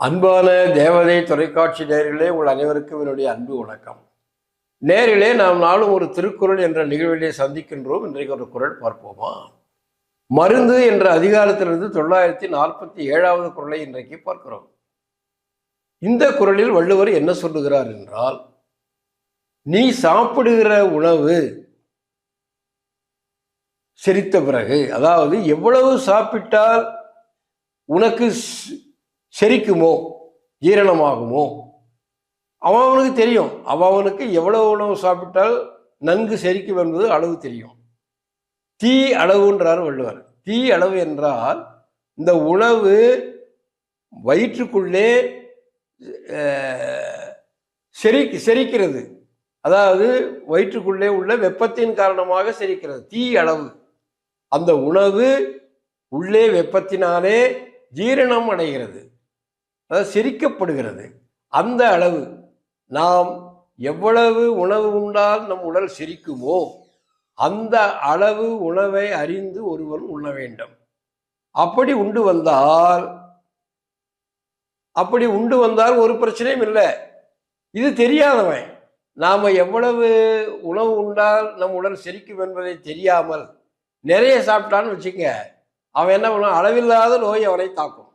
அன்பான தேவதை தொலைக்காட்சி நேரிலே உங்கள் அனைவருக்கும் என்னுடைய அன்பு வணக்கம். நேரிலே நாம் நாளும் ஒரு திருக்குறள் என்ற நிகழ்விலே சந்திக்கின்றோம். இன்றைக்கு ஒரு குறள் பார்ப்போமா? மருந்து என்ற அதிகாரத்திலிருந்து தொள்ளாயிரத்தி நாற்பத்தி ஏழாவது குரலை இன்றைக்கு பார்க்கிறோம். இந்த குறளில் வள்ளுவர் என்ன சொல்லுகிறார் என்றால் நீ சாப்பிடுகிற உணவு செரித்த பிறகு அதாவது எவ்வளவு சாப்பிட்டால் உனக்கு ஸ்- செரிக்குமோ? ஜீரணமாகுமோ அவன் அவனுக்கு தெரியும். அவன் அவனுக்கு எவ்வளவு உணவு சாப்பிட்டால் நன்கு செரிக்கும் என்பது அளவு தெரியும். தீ அளவுன்றார் வள்ளுவர். தீ அளவு என்றால் இந்த உணவு வயிற்றுக்குள்ளே செரி செரிக்கிறது. அதாவது வயிற்றுக்குள்ளே உள்ள வெப்பத்தின் காரணமாக செரிக்கிறது. தீ அளவு. அந்த உணவு உள்ளே வெப்பத்தினாலே ஜீரணம் அடைகிறது. அதாவது செரிக்கப்படுகிறது. அந்த அளவு நாம் எவ்வளவு உணவு உண்டால் நம் உடல் செரிக்குமோ அந்த அளவு உணவை அறிந்து ஒருவன் உண்ண வேண்டும். அப்படி உண்டு வந்தால் அப்படி உண்டு வந்தால் ஒரு பிரச்சனையும் இல்லை. இது தெரியாதவன். நாம் எவ்வளவு உணவு உண்டால் நம் உடல் செரிக்கும் என்பதை தெரியாமல் நிறைய சாப்பிட்டான்னு வச்சுக்க அவன் என்ன பண்ணுவான்? அளவில்லாத நோய் அவனை தாக்கும்.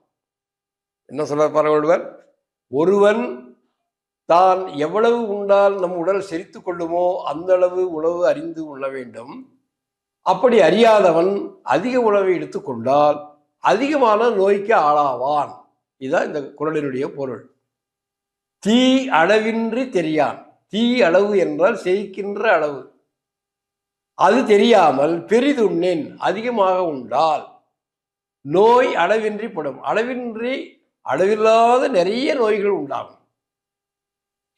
என்ன சொல்ல பாருங்கள் ஒருவன் தான் எவ்வளவு உண்டால் நம் உடல் செரித்து கொள்ளுமோ அந்த அளவு உணவு அறிந்து உண்ண வேண்டும். அப்படி அறியாதவன் அதிக உணவை எடுத்துக்கொண்டால் அதிகமான நோய்க்கு ஆளாவான். இதுதான் இந்த குரலினுடைய பொருள். தீ அளவின்றி தெரியான். தீ அளவு என்றால் செய்கின்ற அளவு. அது தெரியாமல் பெரிதுண்ணேன் அதிகமாக உண்டால் நோய் அளவின்றி படும். அளவின்றி அளவில்லாத நிறைய நோய்கள் உண்டாகும்.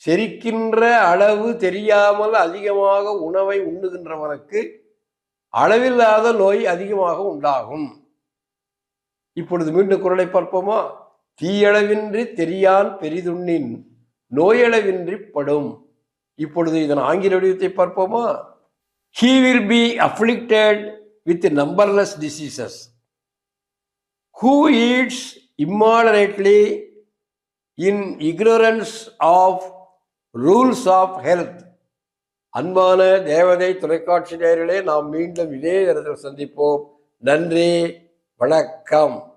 செரிக்கின்ற அளவு தெரியாமல் அதிகமாக உணவை உண்ணுகின்றவனுக்கு அளவில்லாத நோய் அதிகமாக உண்டாகும். இப்பொழுது மீண்டும் குரலை பார்ப்போமா? தீயளவின்றி தெரியான் பெரிதுண்ணின் நோயளவின்றி படும். இப்பொழுது இதன் ஆங்கில வடிவத்தை பார்ப்போமா? He will be afflicted with numberless diseases who eats immoderately in ignorance of rules of health. அன்பான தேவதை தொலைக்காட்சி நேரிலே நாம் மீண்டும் இதே நேரத்தில் சந்திப்போம். நன்றி வணக்கம்.